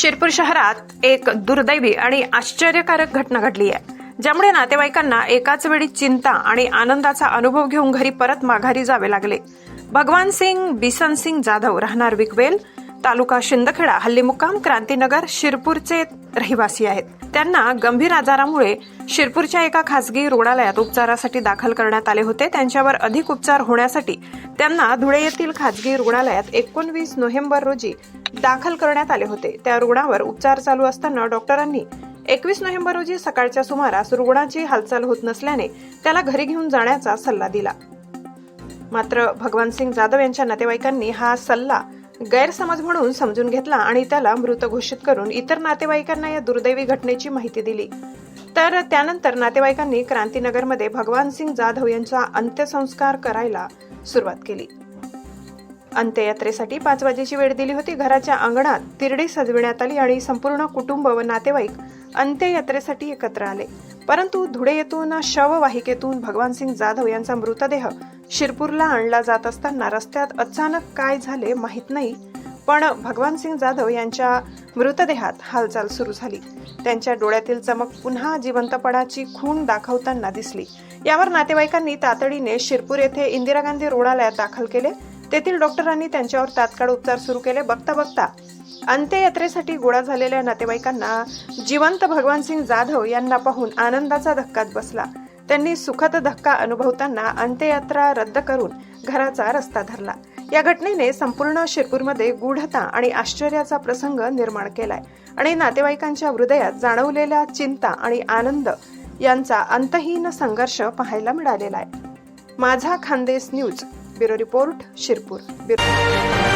शिरपूर शहरात एक दुर्दैवी आणि आश्चर्यकारक घटना घडली आहे ज्यामुळे नातेवाईकांना एकाच वेळी चिंता आणि आनंदाचा अनुभव घेऊन घरी परत माघारी जावे लागले. भगवान सिंग बिसन सिंग जाधव राहणार विकवेल तालुका शिंदखेडा हल्ली मुक्काम क्रांतीनगर शिरपूरचे रहिवासी आहेत. त्यांना गंभीर आजारामुळे शिरपूरच्या एका खासगी रुग्णालयात उपचारासाठी दाखल करण्यात आले होते. त्यांच्यावर अधिक उपचार होण्यासाठी त्यांना धुळे येथील खासगी रुग्णालयात एकोणवीस नोव्हेंबर रोजी दाखल करण्यात आले होते. त्या रुग्णावर उपचार चालू असताना डॉक्टरांनी एकवीस नोव्हेंबर रोजी सकाळच्या सुमारास रुग्णाची हालचाल होत नसल्याने त्याला घरी घेऊन जाण्याचा सल्ला दिला. मात्र भगवान सिंग जाधव यांच्या नातेवाईकांनी हा सल्ला गैरसमज म्हणून समजून घेतला आणि त्याला मृत घोषित करून इतर नातेवाईकांना या दुर्दैवी घटनेची माहिती दिली. तर त्यानंतर नातेवाईकांनी क्रांतीनगरमध्ये भगवान सिंग जाधव यांचा अंत्यसंस्कार करायला सुरुवात केली. अंत्ययात्रेसाठी पाच वाजेची वेळ दिली होती. घराच्या अंगणात तिरडी सजविण्यात आली आणि संपूर्ण कुटुंब व नातेवाईक अंत्ययात्रेसाठी एकत्र आले. परंतु धुळे येथून शववाहिकेतून भगवान सिंग जाधव यांचा मृतदेह शिरपूरला आणला जात असताना रस्त्यात अचानक काय झाले माहीत नाही पण भगवान सिंग जाधव यांच्या मृतदेहात हालचाल सुरू झाली. त्यांच्या डोळ्यातील चमक पुन्हा जिवंतपणाची खूण दाखवताना दिसली. यावर नातेवाईकांनी तातडीने शिरपूर येथे इंदिरा गांधी रुग्णालयात दाखल केले. तेथील डॉक्टरांनी त्यांच्यावर तात्काळ उपचार सुरू केले. बघता बघता अंत्ययात्रेसाठी गोळा झालेल्या नातेवाईकांना जिवंत भगवान सिंग जाधव यांना पाहून आनंदाचा धक्काच बसला. त्यांनी सुखद धक्का अनुभवताना अंत्ययात्रा रद्द करून घराचा रस्ता धरला. या घटनेने संपूर्ण शिरपूरमध्ये गूढता आणि आश्चर्याचा प्रसंग निर्माण केलाय आणि नातेवाईकांच्या हृदयात जाणवलेल्या चिंता आणि आनंद यांचा अंतहीन संघर्ष पाहायला मिळालेला आहे. माझा Khandesh news bureau report Shirpur bureau